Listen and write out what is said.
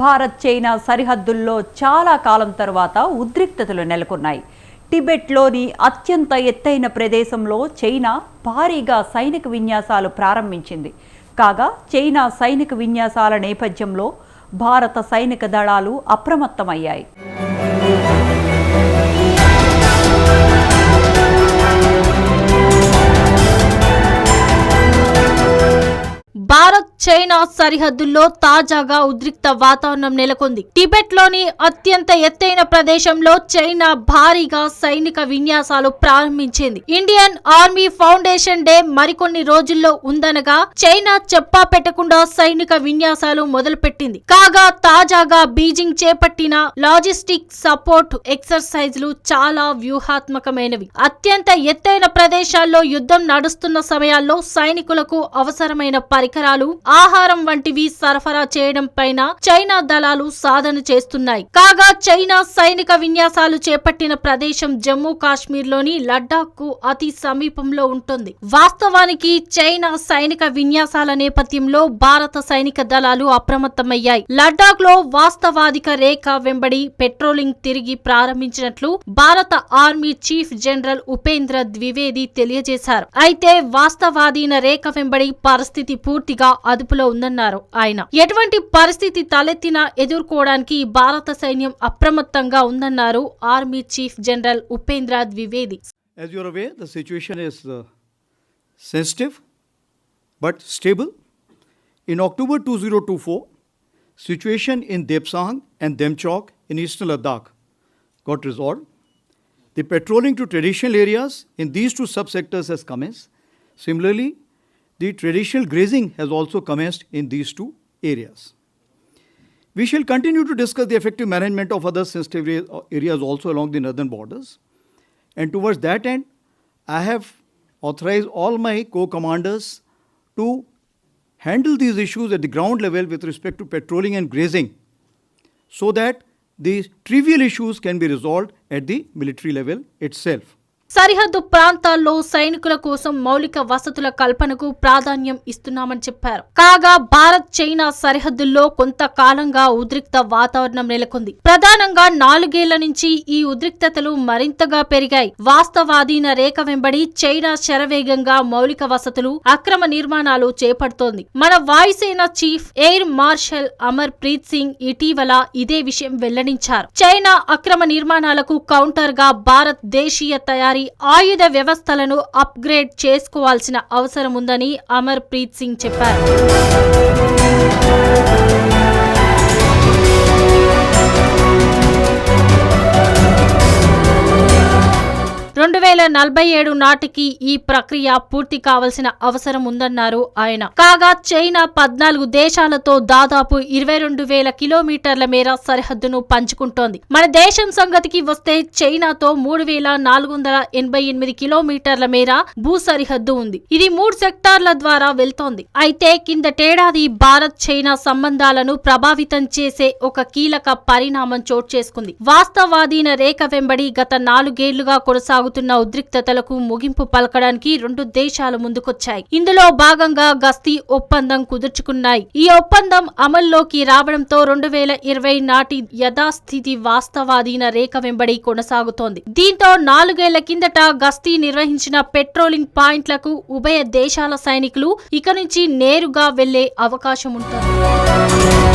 Bharat China సరిహద్దుల్లో చాలా కాలం తర్వాత ఉద్రిక్తతలు నెలకొన్నాయి. టిబెట్లోని అత్యంత ఎత్తైన ప్రదేశంలో చైనా భారీగా సైనిక విన్యాసాలు ప్రారంభించింది. కాగా చైనా సైనిక విన్యాసాల నేపథ్యంలో భారత సైనిక దళాలు అప్రమత్తమయ్యాయి. చైనా సరిహద్దుల్లో తాజాగా ఉద్రిక్త వాతావరణం నెలకొంది. టిబెట్లోని అత్యంత ఎత్తైన ప్రదేశంలో చైనా భారీగా సైనిక విన్యాసాలు ప్రారంభించింది. ఇండియన్ ఆర్మీ ఫౌండేషన్ డే మరికొన్ని రోజుల్లో ఉందనగా చైనా చెప్పా పెట్టకుండా సైనిక విన్యాసాలు మొదలుపెట్టింది. కాగా తాజాగా బీజింగ్ చేపట్టిన లాజిస్టిక్ సపోర్ట్ ఎక్సర్సైజ్లు చాలా వ్యూహాత్మకమైనవి. అత్యంత ఎత్తైన ప్రదేశాల్లో యుద్ధం నడుస్తున్న సమయాల్లో సైనికులకు అవసరమైన పరికరాలు ఆహారం వంటివి సరఫరా చేయడం పైన చైనా దళాలు సాధన చేస్తున్నాయి. కాగా చైనా సైనిక విన్యాసాలు చేపట్టిన ప్రదేశం జమ్మూ కాశ్మీర్లోని లడ్డాక్కు అతి సమీపంలో ఉంటుంది. వాస్తవానికి చైనా సైనిక విన్యాసాల నేపథ్యంలో భారత సైనిక దళాలు అప్రమత్తమయ్యాయి. లడ్డాక్లో వాస్తవాధిక రేఖ వెంబడి పెట్రోలింగ్ తిరిగి ప్రారంభించినట్లు భారత army chief general Upendra Dwivedi తెలియజేశారు. అయితే వాస్తవాధీన రేఖ వెంబడి పరిస్థితి పూర్తిగా అదుపులో ఉందన్నారు ఆయన ఎటువంటి పరిస్థితి తలెత్తినా ఎదుర్కోవడానికి భారత సైన్యం అప్రమత్తంగా ఉందన్నారు army chief general Upendra Dwivedi As you are aware, the situation is uh, sensitive but stable. In October 2024, situation in Depsang and Demchok in eastern Ladakh got resolved. The patrolling to traditional areas in these two subsectors has commenced. Similarly, the traditional grazing has also commenced in these two areas. We shall continue to discuss the effective management of other sensitive areas also along the northern borders. And towards that end, I have authorized all my co commanders to handle these issues at the ground level with respect to patrolling and grazing so that these trivial issues can be resolved at the military level itself. సరిహద్దు ప్రాంతాల్లో సైనికుల కోసం మౌలిక వసతుల కల్పనకు ప్రాధాన్యం ఇస్తున్నామని చెప్పారు. కాగా భారత్ చైనా సరిహద్దుల్లో కొంతకాలంగా ఉద్రిక్త వాతావరణం నెలకొంది. ప్రధానంగా నాలుగేళ్ళ నుంచి ఈ ఉద్రిక్తతలు మరింతగా పెరిగాయి. వాస్తవాధీన రేఖ వెంబడి చైనా శరవేగంగా మౌలిక వసతులు అక్రమ నిర్మాణాలు చేపడుతోంది. మన వాయుసేన chief air marshal Amar Preet Singh ఇటీవల ఇదే విషయం వెల్లడించారు. చైనా అక్రమ నిర్మాణాలకు కౌంటర్గా భారత్ దేశీయ తయారీ ఆయుధ వ్యవస్థలను అప్గ్రేడ్ చేసుకోవాల్సిన అవసరం ఉందని అమర్ ప్రీత్ సింగ్ చెప్పారు. వేల నలభై ఏడు నాటికి ఈ ప్రక్రియ పూర్తి కావాల్సిన అవసరం ఉందన్నారు ఆయన. కాగా చైనా పద్నాలుగు దేశాలతో దాదాపు ఇరవై రెండు వేల కిలోమీటర్ల మేర సరిహద్దును పంచుకుంటోంది. మన దేశం సంగతికి వస్తే చైనాతో మూడు వేల నాలుగు వందల ఎనభై ఎనిమిది కిలోమీటర్ల మేర భూ సరిహద్దు ఉంది. ఇది మూడు సెక్టార్ల ద్వారా వెళ్తోంది. అయితే కిందటేడాది భారత్ చైనా సంబంధాలను ప్రభావితం చేసే ఒక కీలక పరిణామం చోటు చేసుకుంది. వాస్తవాధీన రేఖ వెంబడి గత నాలుగేళ్ళుగా కొనసాగుతున్న ఉద్రిక్తతలకు ముగింపు పలకడానికి రెండు దేశాలు ముందుకొచ్చాయి. ఇందులో భాగంగా గస్తీ ఒప్పందం కుదుర్చుకున్నాయి. ఈ ఒప్పందం అమల్లోకి రావడంతో రెండు వేల ఇరవై నాటి యథాస్థితి వాస్తవాధీన రేఖ వెంబడి కొనసాగుతోంది. దీంతో నాలుగేళ్ళ కిందట గస్తీ నిర్వహించిన పెట్రోలింగ్ పాయింట్లకు ఉభయ దేశాల సైనికులు ఇక నుంచి నేరుగా వెళ్ళే అవకాశం ఉంటుంది